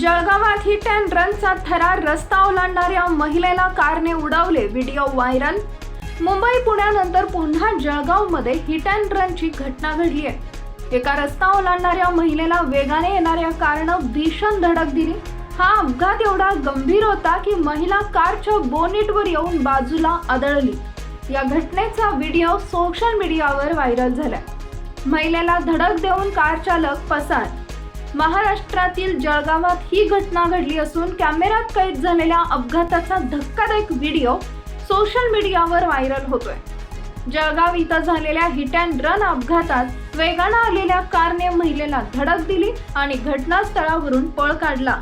Hit and रनचा थरार रस्ता ओलांडणाऱ्या महिलेला कारने उडवले व्हिडिओ व्हायरल मुंबई पुण्यानंतर पुन्हा जळगावमध्ये हिट अँड रनची घटना घडली आहे. एका रस्ता ओलांडणाऱ्या महिलेला वेगाने येणाऱ्या कारनं भीषण धडक दिली. हा अपघात एवढा गंभीर होता की महिला कारच्या बोनेटवर येऊन बाजूला आदळली. या घटनेचा व्हिडिओ सोशल मीडियावर व्हायरल झाला महिलेला धडक देऊन कार चालक पसार महाराष्ट्रातील जळगावात ही घटना घडली असून कॅमेऱ्यात कैद झालेल्या अपघाताचा धक्कादायक व्हिडिओ सोशल मीडियावर व्हायरल होतोय. जळगाव इथं झालेल्या हिट अँड रन अपघातात वेगानं आलेल्या कारने महिलेला धडक दिली आणि घटनास्थळावरून पळ काढला.